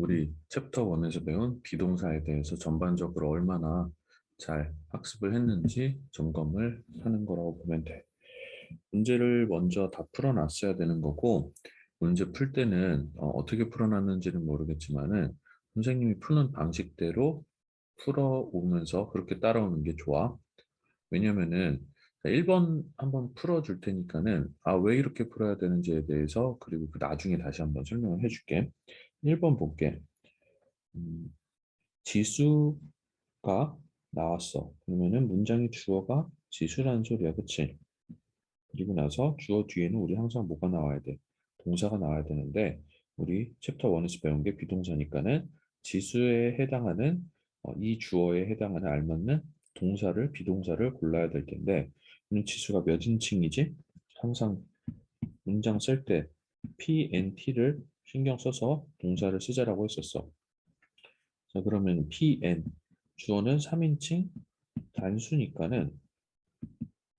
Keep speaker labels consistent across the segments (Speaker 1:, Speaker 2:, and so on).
Speaker 1: 우리 챕터 1에서 배운 비동사에 대해서 전반적으로 얼마나 잘 학습을 했는지 점검을 하는 거라고 보면 돼. 문제를 먼저 다 풀어놨어야 되는 거고 문제 풀 때는 어, 떻게 풀어놨는지는 모르겠지만은 선생님이 푸는 방식대로 풀어오면서 그렇게 따라오는 게 좋아. 왜냐면은 1번 한번 풀어줄 테니까는 아 왜 이렇게 풀어야 되는지에 대해서 그리고 그 나중에 다시 한번 설명을 해줄게. 1번 볼게. 음, 지수가 나왔어. 그러면은 문장의 주어가 지수라는 소리야. 그치? 그리고 나서 주어 뒤에는 우리 항상 뭐가 나와야 돼? 동사가 나와야 되는데 우리 챕터 1에서 배운 게 비동사니까는 지수에 해당하는 어, 이 주어에 해당하는 알맞는 동사를 비동사를 골라야 될 텐데 이 지수가 몇 인칭이지? 항상 문장 쓸 때 PNT를 신경 써서 동사를 쓰자라고 했었어. 자 그러면 PN 주어는 3인칭 단수니까는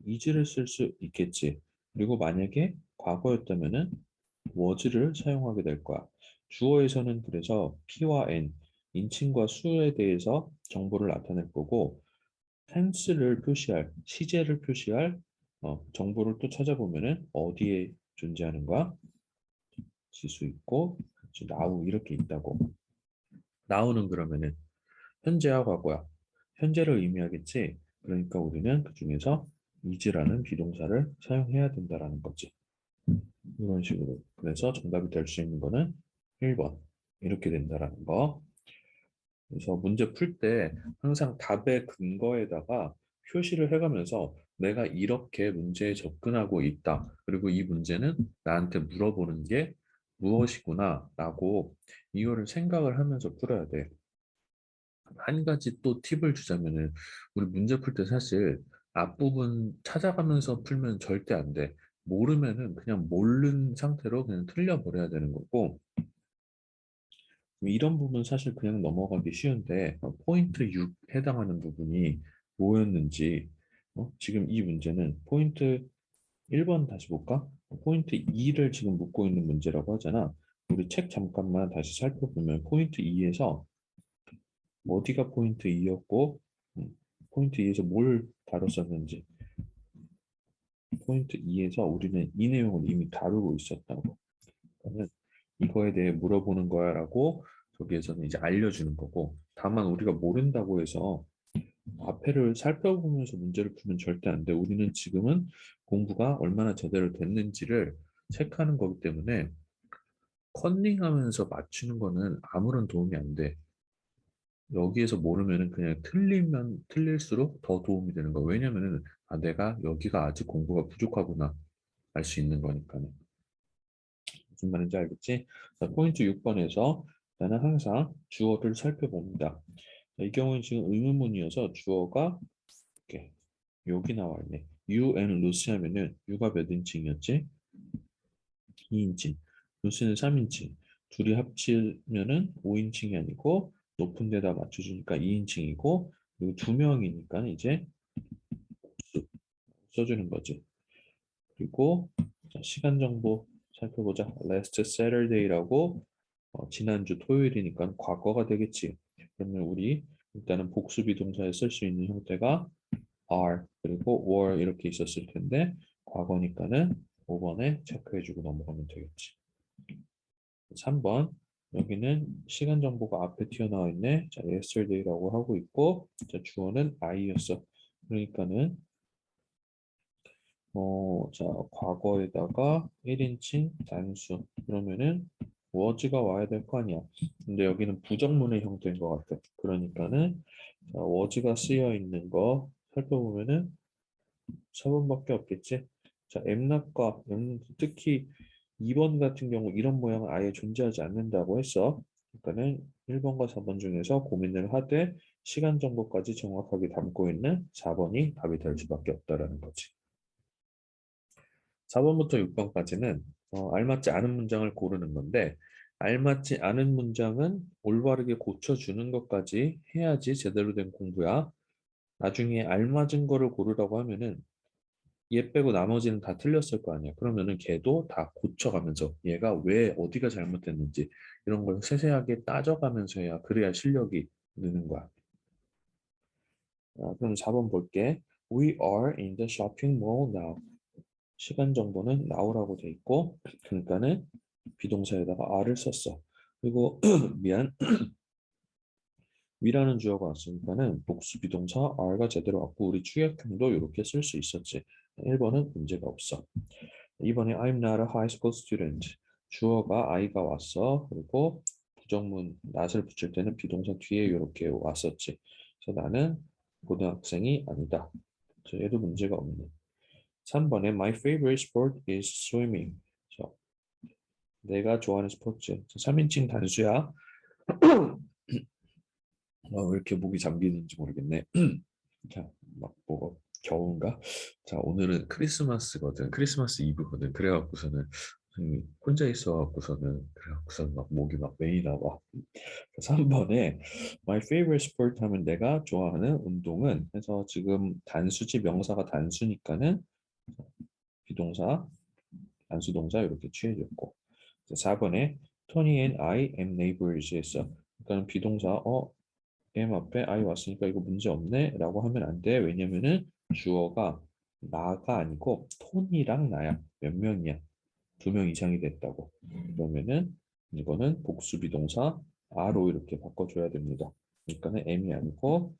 Speaker 1: is를 쓸 수 있겠지. 그리고 만약에 과거였다면은 was를 사용하게 될 거야. 주어에서는 그래서 P와 N, 인칭과 수에 대해서 정보를 나타낼 거고 tense를 표시할, 시제를 표시할 어, 정보를 또 찾아보면은 어디에 존재하는가? 지수 있고 나우 이렇게 있다고. 나우는 그러면은 현재와 과거야. 현재를 의미하겠지. 그러니까 우리는 그 중에서 is라는 비동사를 사용해야 된다라는 거지. 이런 식으로. 그래서 정답이 될 수 있는 거는 1번. 이렇게 된다라는 거. 그래서 문제 풀 때 항상 답의 근거에다가 표시를 해가면서 내가 이렇게 문제에 접근하고 있다. 그리고 이 문제는 나한테 물어보는 게 무엇이구나 라고 이거를 생각을 하면서 풀어야 돼. 한 가지 또 팁을 주자면은 우리 문제 풀 때 사실 앞부분 찾아가면서 풀면 절대 안 돼. 모르면은 그냥 모르는 상태로 그냥 틀려버려야 되는 거고 이런 부분 사실 그냥 넘어가기 쉬운데 어, 포인트 6 해당하는 부분이 뭐였는지 어? 지금 이 문제는 포인트 1번 다시 볼까? 포인트 2를 지금 묻고 있는 문제라고 하잖아. 우리 책 잠깐만 다시 살펴보면 포인트 2에서 어디가 포인트 2였고 음, 포인트 2에서 뭘 다뤘었는지 포인트 2에서 우리는 이 내용을 이미 다루고 있었다고. 이거에 대해 물어보는 거야 라고 저기에서는 이제 알려주는 거고 다만 우리가 모른다고 해서 앞에를 살펴보면서 문제를 풀면 절대 안 돼. 우리는 지금은 공부가 얼마나 제대로 됐는지를 체크하는 거기 때문에 컨닝하면서 맞추는 거는 아무런 도움이 안 돼. 여기에서 모르면 은 그냥 틀리면 틀릴수록 더 도움이 되는 거야. 왜냐면은 아 내가 여기가 아직 공부가 부족하구나 알 수 있는 거니까는. 무슨 말인지 알겠지? 자, 포인트 6번에서 나는 항상 주어를 살펴봅니다. 자, 이 경우는 지금 의문문이어서 주어가 이렇게 여기 나와 있네. You and Lucy 하면은 U가 몇 인칭이었지? 2인칭. 루시는 3인칭. 둘이 합치면은 5인칭이 아니고 높은 데다 맞춰주니까 2인칭이고 그리고 두 명이니까 이제 써주는 거지. 그리고 시간 정보 살펴보자. Last Saturday라고 어, 지난주 토요일이니까 과거가 되겠지. 그러면 우리 일단은 복수 비 동사에 쓸 수 있는 형태가 are 그리고 were 이렇게 있었을 텐데 과거니까는 5번에 체크해주고 넘어가면 되겠지. 3번 여기는 시간 정보가 앞에 튀어나와 있네. 자, yesterday라고 하고 있고 자, 주어는 I였어. 그러니까는 어, 자, 과거에다가 1인칭 단수 그러면은 was가 와야 될 거 아니야. 근데 여기는 부정문의 형태인 것 같아. 그러니까는 자, was가 쓰여 있는 거 살펴보면은 4번밖에 없겠지. 자, 엠낫과 특히 2번 같은 경우 이런 모양은 아예 존재하지 않는다고 했어. 그러니까는 1번과 4번 중에서 고민을 하되 시간 정보까지 정확하게 담고 있는 4번이 답이 될 수밖에 없다라는 거지. 4번부터 6번까지는 어, 알맞지 않은 문장을 고르는 건데 알맞지 않은 문장은 올바르게 고쳐주는 것까지 해야지 제대로 된 공부야. 나중에 알맞은 거를 고르라고 하면은 얘 빼고 나머지는 다 틀렸을 거 아니야. 그러면은 걔도 다 고쳐가면서 얘가 왜 어디가 잘못됐는지 이런 걸 세세하게 따져가면서 해야 그래야 실력이 느는 거야. 자, 그럼 4번 볼게. We are in the shopping mall now. 시간 정보는 now라고 돼 있고 그러니까는 비동사에다가 are를 썼어. 그리고 미안 위라는 주어가 왔으니까는 복수 비동사 are가 제대로 왔고 우리 추격형도 이렇게 쓸 수 있었지. 1번은 문제가 없어. 2번에 I'm not a high school student. 주어가 I가 왔어. 그리고 부정문 not을 붙일 때는 비동사 뒤에 이렇게 왔었지. 그래서 나는 고등학생이 아니다. 저 얘도 문제가 없네. 3번에 My favorite sport is swimming. 저, 내가 좋아하는 스포츠. 3인칭 단수야. 어, 왜 이렇게 목이 잠기는지 모르겠네. 자, 막 뭐가 겨울인가? 자, 오늘은 크리스마스거든. 크리스마스 이브거든. 그래갖고서는 음, 혼자 있어갖고서는 그래갖고서는 막 목이 막 메이 나 와. 3번에 My favorite sport 하면 내가 좋아하는 운동은 해서 지금 단수지 명사가 단수니까는 비동사 단수 동사 이렇게 취해줬고 4번에 Tony and I am neighbors 했어. 그러니까 비동사 어 am 앞에 I 왔으니까 이거 문제 없네 라고 하면 안 돼. 왜냐면은 주어가 나가 아니고 톤이랑 나야. 몇 명이야? 두 명 이상이 됐다고. 그러면은 이거는 복수 비동사 are로 이렇게 바꿔줘야 됩니다. 그러니까는 am이 아니고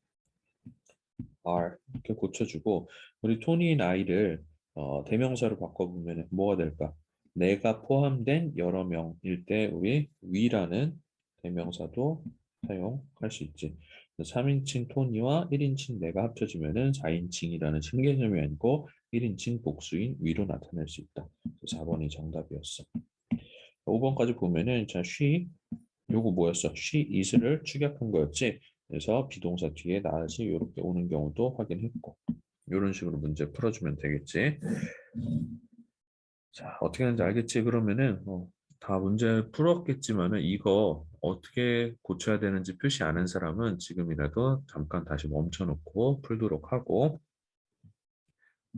Speaker 1: are 이렇게 고쳐주고 우리 토니 나이를 어, 대명사로 바꿔보면 뭐가 될까? 내가 포함된 여러 명일 때 우리 we라는 대명사도 사용할 수 있지. 3인칭 토니와 1인칭 내가 합쳐지면 은 4인칭이라는 신개념이 아니고 1인칭 복수인 위로 나타낼 수 있다. 4번이 정답이었어. 5번까지 보면은 자 she 요거 뭐였어? she is를 축약한 거였지. 그래서 비동사 뒤에 not이 이렇게 오는 경우도 확인했고 이런 식으로 문제 풀어주면 되겠지. 자 어떻게 하는지 알겠지? 그러면은 어, 다 문제 풀었겠지만은 이거 어떻게 고쳐야 되는지 표시 안 한 사람은 지금이라도 잠깐 다시 멈춰놓고 풀도록 하고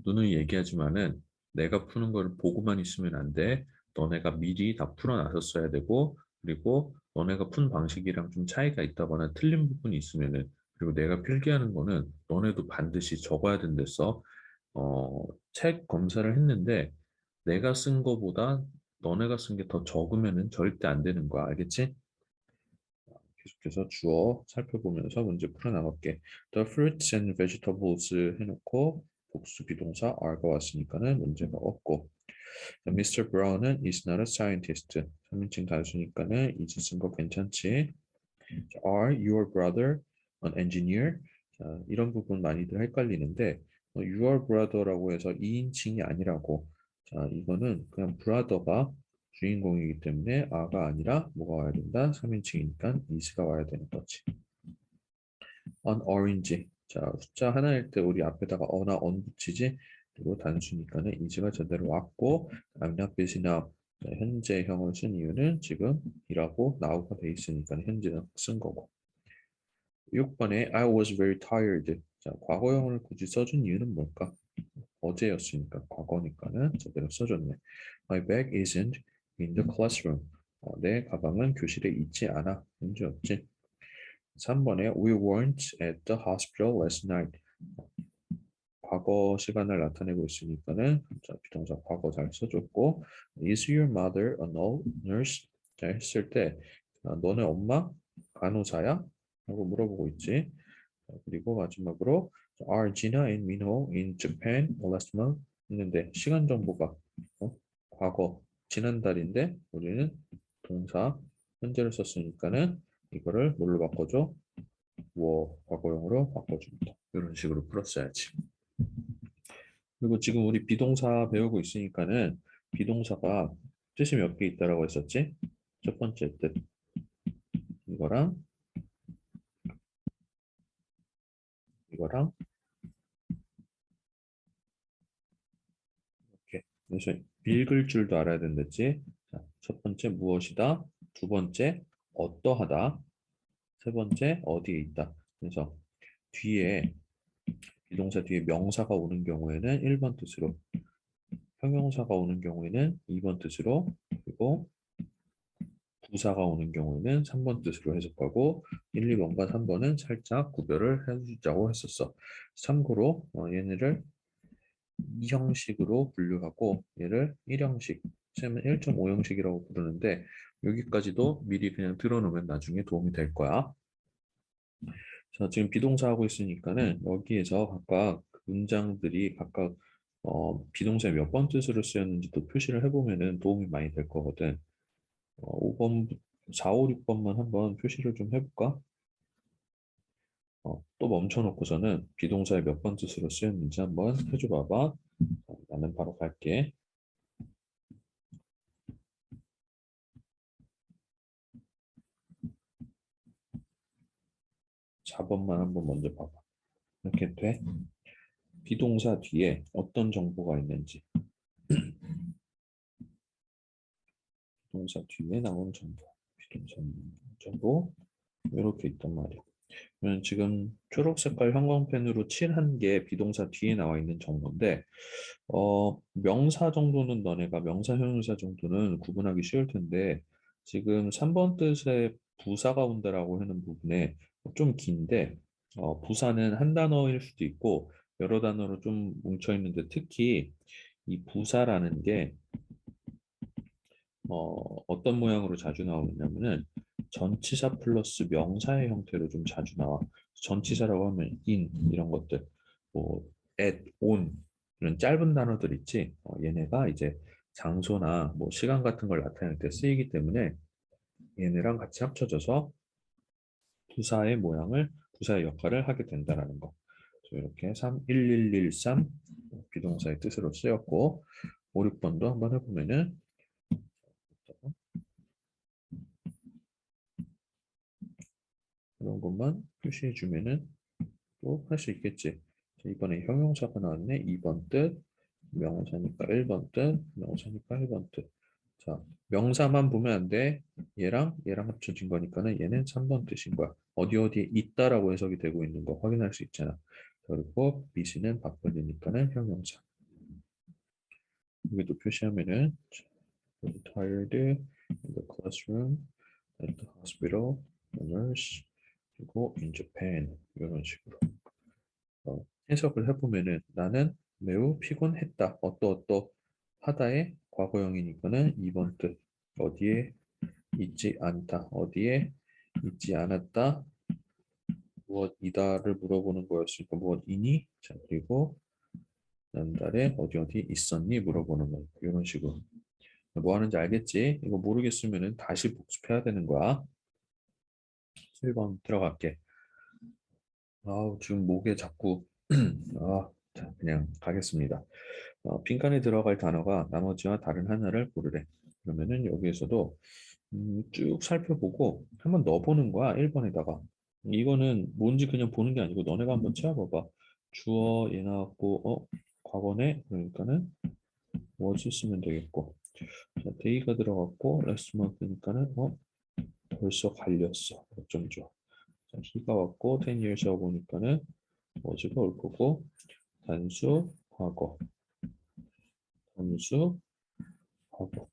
Speaker 1: 누누이 얘기하지만은 내가 푸는 걸 보고만 있으면 안 돼. 너네가 미리 다 풀어놨었어야 되고 그리고 너네가 푼 방식이랑 좀 차이가 있다거나 틀린 부분이 있으면은 그리고 내가 필기하는 거는 너네도 반드시 적어야 된댔어. 어, 책 검사를 했는데 내가 쓴 거보다 너네가 쓴 게 더 적으면은 절대 안 되는 거야. 알겠지? 계속해서 주어 살펴보면서 문제 풀어나갈게. The fruits and vegetables 해놓고 복수 비동사 are가 왔으니까는 문제가 없고 Mr. Brown은 is not a scientist. 3인칭 단수니까는 이제 쓴거 괜찮지? Are your brother an engineer? 자, 이런 부분 많이들 헷갈리는데 어, your brother라고 해서 2인칭이 아니라고 자 이거는 그냥 brother가 주인공이기 때문에 아가 아니라 뭐가 와야 된다? 3인칭이니까 is가 와야 되는 거지. an orange 자 숫자 하나일 때 우리 앞에다가 어나 on 붙이지 그리고 단수니까는 is가 제대로 왔고 I'm not busy now 자, 현재형을 쓴 이유는 지금 이라고 now가 돼 있으니까 현재는 쓴 거고 6번에 I was very tired 자 과거형을 굳이 써준 이유는 뭘까? 어제였으니까 과거니까는 제대로 써줬네 My bag isn't in the classroom 어, 내 가방은 교실에 있지 않아 문제 없지 3번에 We weren't at the hospital last night 과거 시간을 나타내고 있으니까는 자, 비동사 과거 잘 써줬고 Is your mother a nurse? 자 했을 때 아, 너네 엄마 간호사야? 라고 물어보고 있지 자, 그리고 마지막으로 Are Gina and Minho in Japan last month? 했는데 시간 정보가 어? 과거 지난달인데 우리는 동사 현재를 썼으니까는 이거를 뭘로 바꿔줘? 뭐 과거형으로 바꿔줍니다. 이런 식으로 풀었어야지. 그리고 지금 우리 비동사 배우고 있으니까는 비동사가 뜻이 몇 개 있다라고 했었지? 첫 번째 뜻 이거랑 이거랑 이렇게 그래서 읽을 줄도 알아야 된댔지. 자, 첫 번째 무엇이다. 두 번째 어떠하다. 세 번째 어디에 있다. 그래서 뒤에 비동사 뒤에 명사가 오는 경우에는 1번 뜻으로 형용사가 오는 경우에는 2번 뜻으로 그리고 부사가 오는 경우에는 3번 뜻으로 해석하고 1, 2번과 3번은 살짝 구별을 해주자고 했었어. 참고로 어, 얘네를 이 형식으로 분류하고 얘를 1형식, 쌤은 1.5형식이라고 부르는데 여기까지도 미리 그냥 들어놓으면 나중에 도움이 될 거야. 자, 지금 비동사 하고 있으니까는 여기에서 각각 문장들이 각각 어, 비동사에 몇번 뜻으로 쓰였는지도 표시를 해보면은 도움이 많이 될 거거든. 어, 5번, 4, 5, 6번만 한번 표시를 좀 해볼까? 어, 또 멈춰놓고서는 비동사에 몇번 뜻으로 쓰였는지 한번 해줘 봐봐. 자, 나는 바로 갈게. 4번만 한번 먼저 봐봐. 이렇게 돼? 비동사 뒤에 어떤 정보가 있는지. 비동사 뒤에 나온 정보. 비동사 정보. 이렇게 있단 말이야. 그러면 지금 초록 색깔 형광펜으로 칠한 게 비동사 뒤에 나와 있는 정보인데 어, 명사 정도는 너네가 명사 형용사 정도는 구분하기 쉬울 텐데 지금 3번 뜻의 부사가 온다라고 하는 부분에 좀 긴데 어, 부사는 한 단어일 수도 있고 여러 단어로 좀 뭉쳐 있는데 특히 이 부사라는 게 어, 어떤 모양으로 자주 나오냐면은 전치사 플러스 명사의 형태로 좀 자주 나와. 전치사라고 하면 in 이런 것들, 뭐 at, on 이런 짧은 단어들 있지. 어, 얘네가 이제 장소나 뭐 시간 같은 걸 나타낼 때 쓰이기 때문에 얘네랑 같이 합쳐져서 부사의 모양을 부사의 역할을 하게 된다라는 거. 이렇게 3, 1, 1, 1, 3 비동사의 뜻으로 쓰였고 5, 6번도 한번 해보면은 이런 것만 표시해 주면은 또 할 수 있겠지. 자, 이번에 형용사가 나왔네. 2번 뜻, 명사니까 1번 뜻, 명사니까 1번 뜻. 자, 명사만 보면 안 돼. 얘랑 얘랑 합쳐진 거니까는 얘는 3번 뜻인 거야. 어디 어디에 있다라고 해석이 되고 있는 거 확인할 수 있잖아. 그리고 BC는 바꿔지니까는 형용사. 여기도 표시하면은 tired in the classroom, at the hospital, a nurse, 그리고 in Japan 이런 식으로 어, 해석을 해보면은 나는 매우 피곤했다. 어떠어떠 하다의 과거형이니까는 2번 뜻 어디에 있지 않다. 어디에 있지 않았다. 무엇이다를 물어보는 거였으니까 무엇이니? 자 그리고 난달에 어디 어디 있었니? 물어보는 거 이런 식으로 뭐 하는지 알겠지? 이거 모르겠으면은 다시 복습해야 되는 거야. 1번 들어갈게. 아우 지금 목에 자꾸 아, 자, 그냥 가겠습니다. 어, 빈칸에 들어갈 단어가 나머지와 다른 하나를 고르래. 그러면은 여기에서도 음, 쭉 살펴보고 한번 넣어보는 거야. 1번에다가. 이거는 뭔지 그냥 보는 게 아니고 너네가 한번 채워봐봐. 주어 얘 나왔고 어 과거네 그러니까는 was 쓰면 되겠고 자 day가 들어갔고 last month니까는 어 벌써 갈렸어. 자, he가 왔고 10 years 하고 보니까는 was가 올 거고 단수 과거 단수 과거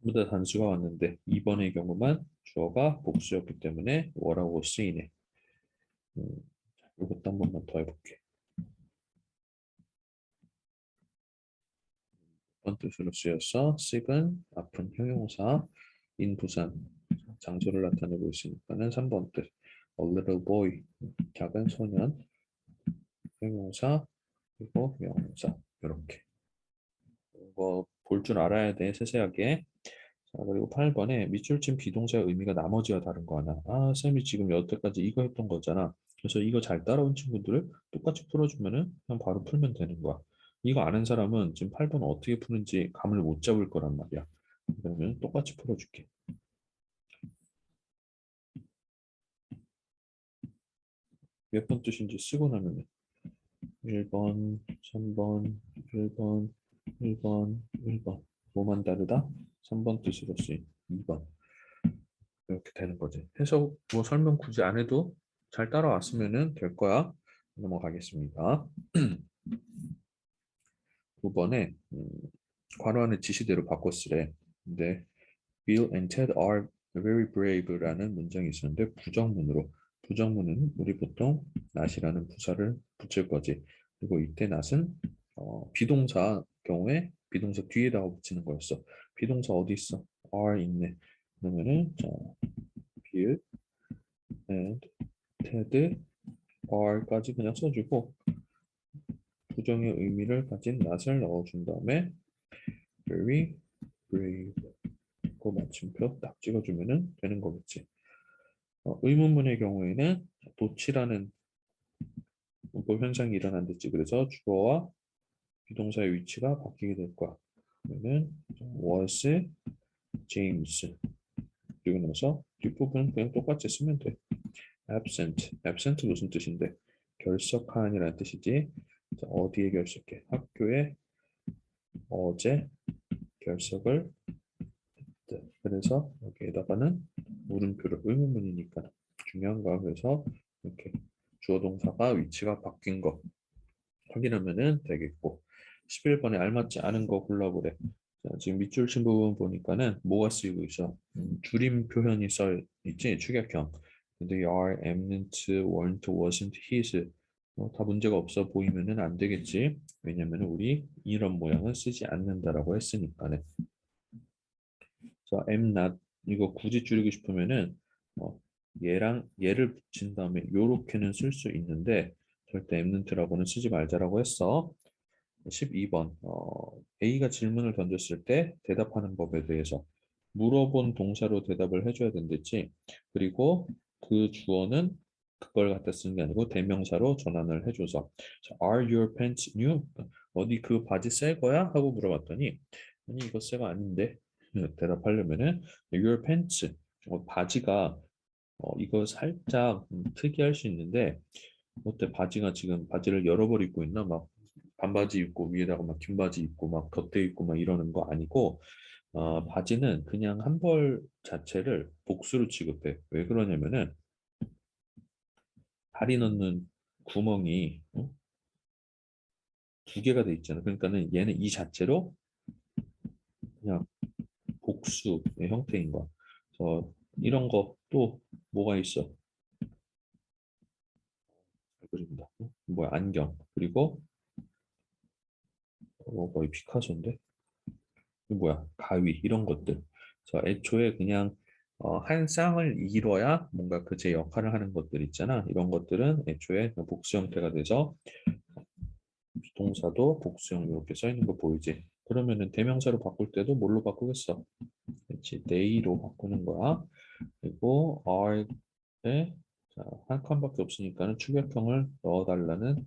Speaker 1: 모두 다 단수가 왔는데 2번의 경우만 주어가 복수였기 때문에 워라고 쓰이네. 음, 이것도 한 번만 더 해볼게. 어떤 뜻으로 쓰였어? sick은 아픈 형용사, in 부산 장소를 나타내고 있으니까는 3번 뜻. a little boy 작은 소년 형용사 그리고 명사 이렇게. 이거 볼 줄 알아야 돼 세세하게. 자 그리고 8번에 밑줄 친 비동사의 의미가 나머지와 다른 거 하나. 아 쌤이 지금 여태까지 이거 했던 거잖아. 그래서 이거 잘 따라온 친구들을 똑같이 풀어주면은 그냥 바로 풀면 되는 거야. 이거 아는 사람은 지금 8번 어떻게 푸는지 감을 못 잡을 거란 말이야 그러면 똑같이 풀어줄게 몇 번 뜻인지 쓰고 나면은 1번, 3번, 1번, 1번, 1번 뭐만 다르다? 3번 뜻으로 쓰인 2번 이렇게 되는 거지 해석 뭐 설명 굳이 안 해도 잘 따라왔으면 될 거야 넘어가겠습니다. 두 번에 음, 괄호 안에 지시대로 바꿔 쓰래. 근데 Bill and Ted are very brave라는 문장이 있었는데 부정문으로 부정문은 우리 보통 not이라는 부사를 붙일 거지. 그리고 이때 not은 어, 비동사 경우에 비동사 뒤에다가 붙이는 거였어. 비동사 어디 있어? are 있네. 그러면은 자, Bill and Ted are까지 그냥 써주고 부정의 의미를 가진 not을 넣어준 다음에 very brave 그 마침표 딱 찍어주면은 되는 거겠지. 어, 의문문의 경우에는 도치라는 문법 현상이 일어난댔지. 그래서 주어와 비동사의 위치가 바뀌게 될 거야. 그러면은 was James 그리고 나서 뒷부분 그냥 똑같이 쓰면 돼. absent absent 무슨 뜻인데 결석한이라는 뜻이지. 자, 어디에 결석해? 학교에 어제 결석을 했대. 그래서 여기에다가는 물음표를 의문문이니까 중요한 거야. 그래서 이렇게 주어 동사가 위치가 바뀐 거 확인하면은 되겠고 11번에 알맞지 않은 거 골라보래. 자, 지금 밑줄 친 부분 보니까는 뭐가 쓰이고 있어? 음, 줄임 표현이 써 있지? 축약형. 근데 are, amn't, weren't, wasn't, his 어, 다 문제가 없어 보이면은 안 되겠지. 왜냐면 우리 이런 모양은 쓰지 않는다라고 했으니까는. 자, am not 이거 굳이 줄이고 싶으면은 어, 얘랑 얘를 붙인 다음에 요렇게는 쓸 수 있는데 절대 amn't라고는 쓰지 말자라고 했어. 12번 어, A가 질문을 던졌을 때 대답하는 법에 대해서 물어본 동사로 대답을 해줘야 된댔지. 그리고 그 주어는 그걸 갖다 쓰는 게 아니고 대명사로 전환을 해줘서. 자, Are your pants new? 어디 그 바지 새 거야? 하고 물어봤더니 아니 이거 새가 아닌데? 대답하려면은 your pants 어, 바지가 어, 이거 살짝 음, 특이할 수 있는데 어때? 바지가 지금 바지를 여러 벌 입고 있나? 막 반바지 입고 위에다가 막 긴 바지 입고 막 덧대 입고 막 이러는 거 아니고 어, 바지는 그냥 한 벌 자체를 복수로 취급해. 왜 그러냐면은 다리 넣는 구멍이 어? 두 개가 돼 있잖아. 그러니까는 얘는 이 자체로 그냥 복수의 형태인 거야. 이런 거 또 뭐가 있어? 잘 그린다. 어? 뭐야 안경 그리고 어, 거의 피카소인데 이 뭐야 가위 이런 것들. 저 애초에 그냥 어, 한 쌍을 이뤄야 뭔가 그 제 역할을 하는 것들 있잖아. 이런 것들은 애초에 복수 형태가 돼서 비동사도 복수형 이렇게 써 있는 거 보이지? 그러면은 대명사로 바꿀 때도 뭘로 바꾸겠어? 그렇지, they로 바꾸는 거야. 그리고 are에 자, 한 칸밖에 없으니까는 축약형을 넣어달라는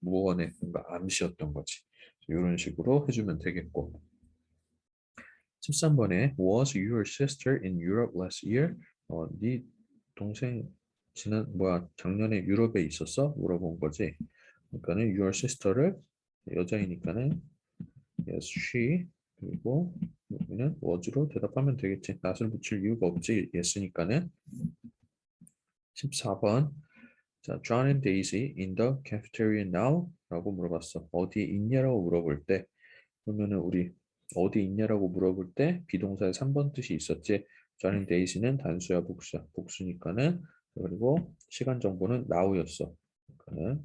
Speaker 1: 무언의 뭔가 암시였던 거지. 이런 식으로 해주면 되겠고. 13번에 Was your sister in Europe last year? 어, 네 동생 지난 뭐야 작년에 유럽에 있었어? 물어본 거지. 그러니까는 your sister를 여자이니까는 yes she 그리고 여기는 was로 대답하면 되겠지. not을 붙일 이유가 없지. yes니까는 14번 자, John and Daisy in the cafeteria now? 라고 물어봤어. 어디에 있냐라고 물어볼 때 그러면은 우리 어디 있냐라고 물어볼 때 비동사의 3번 뜻이 있었지. John and Daisy는 단수야 복수야. 복수니까는 그리고 시간 정보는 now였어. 그러니까는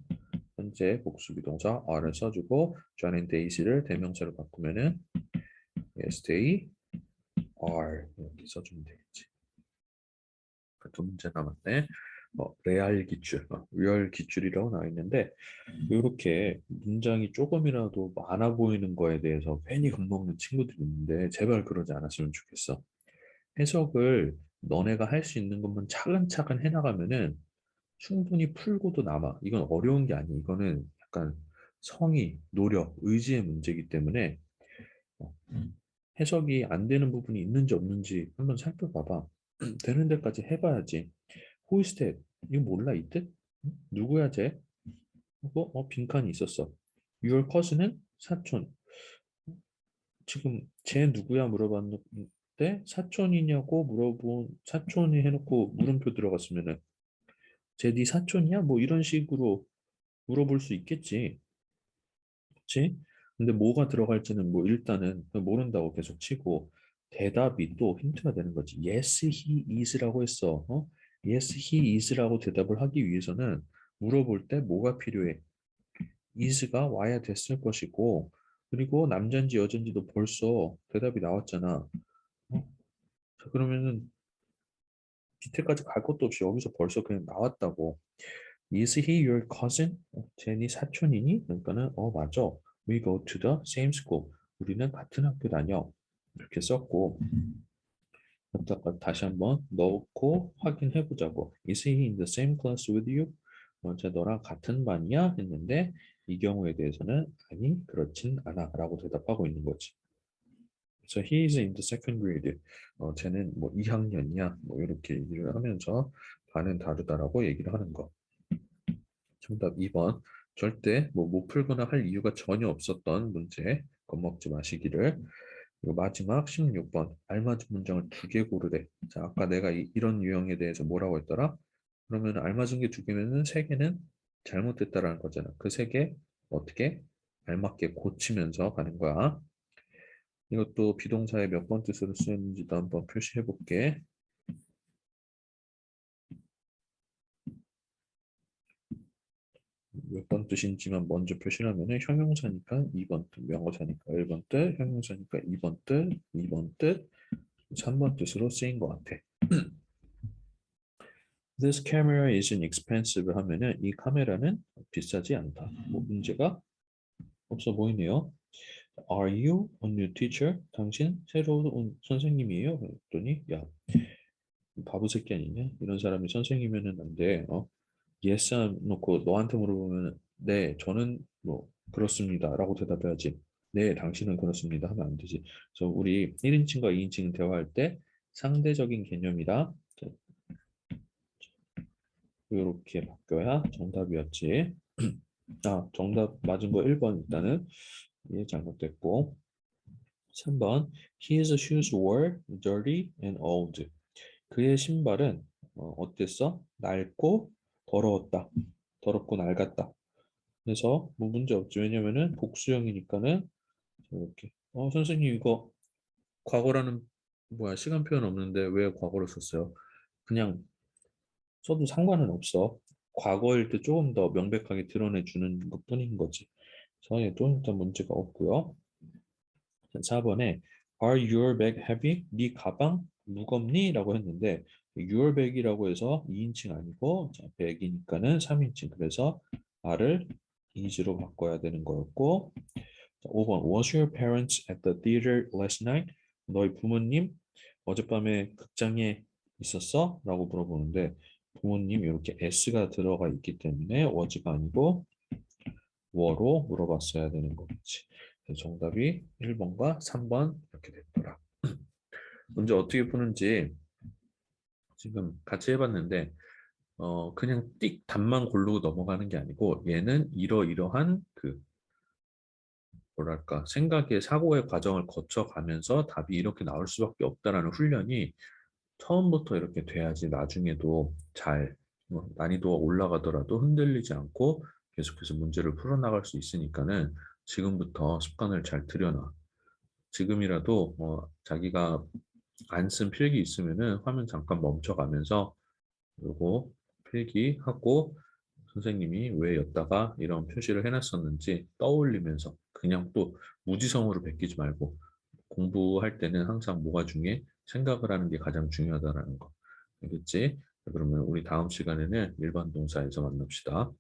Speaker 1: 현재 복수 비동사 are를 써주고 and Daisy를 대명사로 바꾸면은 yes they are 이렇게 써주면 되겠지. 두 문제 남았네. 어, 레알 기출, 어, 리얼 기출이라고 나와 있는데 이렇게 문장이 조금이라도 많아 보이는 거에 대해서 괜히 겁먹는 친구들이 있는데 제발 그러지 않았으면 좋겠어. 해석을 너네가 할 수 있는 것만 차근차근 해나가면은 충분히 풀고도 남아. 이건 어려운 게 아니야. 이거는 약간 성의, 노력, 의지의 문제이기 때문에 어, 해석이 안 되는 부분이 있는지 없는지 한번 살펴봐봐. 되는 데까지 해봐야지. 호이스텝 이거 몰라 이 뜻? 응? 누구야 쟤? 하고 어 빈칸이 있었어. Your cousin은 사촌. 지금 쟤 누구야 물어봤는데 사촌이냐고 물어본 사촌이 해놓고 물음표 들어갔으면은 쟤네 사촌이야? 뭐 이런 식으로 물어볼 수 있겠지. 그치? 근데 뭐가 들어갈지는 뭐 일단은 모른다고 계속 치고 대답이 또 힌트가 되는 거지. Yes, he is라고 했어. 어? Yes, he is라고 대답을 하기 위해서는 물어볼 때 뭐가 필요해? is가 와야 됐을 것이고 그리고 남자인지 여자인지도 벌써 대답이 나왔잖아. 어? 자, 그러면은 디테일까지 갈 것도 없이 여기서 벌써 그냥 나왔다고. Is he your cousin? 어, 제니 사촌이니? 그러니까는 어 맞아. We go to the same school. 우리는 같은 학교 다녀. 이렇게 썼고 여기다가 다시 한번 넣고 확인해 보자고. Is he in the same class with you? 먼저 너랑 같은 반이야? 했는데 이 경우에 대해서는 아니 그렇진 않아 라고 대답하고 있는 거지. So he is in the second grade. 어, 쟤는 뭐 2학년이야. 뭐 이렇게 얘기를 하면서 반은 다르다라고 얘기를 하는 거. 정답 2번. 절대 뭐 못 풀거나 할 이유가 전혀 없었던 문제. 겁먹지 마시기를. 그리고 마지막 16번. 알맞은 문장을 두 개 고르래. 자, 아까 내가 이, 이런 유형에 대해서 뭐라고 했더라? 그러면 알맞은 게 두 개면은 세 개는 잘못됐다라는 거잖아. 그 세 개 어떻게 알맞게 고치면서 가는 거야. 이것도 비동사에 몇번 뜻으로 쓰였는지도 한번 표시해 볼게. 몇 번 뜻인지만 먼저 표시를 하면 형용사니까 2번 뜻, 명어사니까 1번 뜻, 형용사니까 2번 뜻, 2번 뜻, 3번 뜻으로 쓰인 것 같아. This camera isn't expensive 하면은 이 카메라는 비싸지 않다. 뭐 문제가 없어 보이네요. Are you a new teacher? 당신 새로 운 선생님이에요? 그랬더니 야 바보 새끼 아니냐? 이런 사람이 선생님이면 안 돼. 어? Yes 놓고 너한테 물어보면 네 저는 뭐 그렇습니다 라고 대답해야지. 네 당신은 그렇습니다. 하면 안 되지. 그래서 우리 1인칭과 2인칭 대화할 때 상대적인 개념이라 이렇게 바뀌어야 정답이었지. 아 정답 맞은 거 1번 일단은. 예 잘못됐고. 3번 His shoes were dirty and old. 그의 신발은 어, 어땠어? 낡고 더러웠다. 더럽고 낡았다. 그래서 뭐 문제 없죠. 왜냐면은 복수형이니까는 이렇게 어 선생님 이거 과거라는 뭐야 시간 표현 없는데 왜 과거를 썼어요? 그냥 써도 상관은 없어. 과거일 때 조금 더 명백하게 드러내 주는 것 뿐인 거지. 그래서 얘도 일단 문제가 없고요. 4번에 Are your bag heavy? 네 가방 무겁니? 라고 했는데 your bag이라고 해서 2인칭 아니고 자, bag이니까는 3인칭 그래서 R을 is로 바꿔야 되는 거였고 자, 5번 Was your parents at the theater last night? 너희 부모님 어젯밤에 극장에 있었어? 라고 물어보는데 부모님 이렇게 s가 들어가 있기 때문에 was가 아니고 were로 물어봤어야 되는 거겠지. 정답이 1번과 3번 이렇게 됐더라. 문제 어떻게 푸는지 지금 같이 해봤는데 어 그냥 띡 답만 고르고 넘어가는 게 아니고 얘는 이러이러한 그 뭐랄까 생각의 사고의 과정을 거쳐가면서 답이 이렇게 나올 수밖에 없다라는 훈련이 처음부터 이렇게 돼야지 나중에도 잘 뭐, 난이도가 올라가더라도 흔들리지 않고 계속해서 문제를 풀어나갈 수 있으니까는 지금부터 습관을 잘 들여놔. 지금이라도 뭐 자기가 안 쓴 필기 있으면은 화면 잠깐 멈춰가면서 요거 필기하고 선생님이 왜 였다가 이런 표시를 해놨었는지 떠올리면서 그냥 또 무지성으로 베끼지 말고 공부할 때는 항상 뭐가 중요해? 생각을 하는 게 가장 중요하다라는 거. 알겠지? 그러면 우리 다음 시간에는 일반 동사에서 만납시다.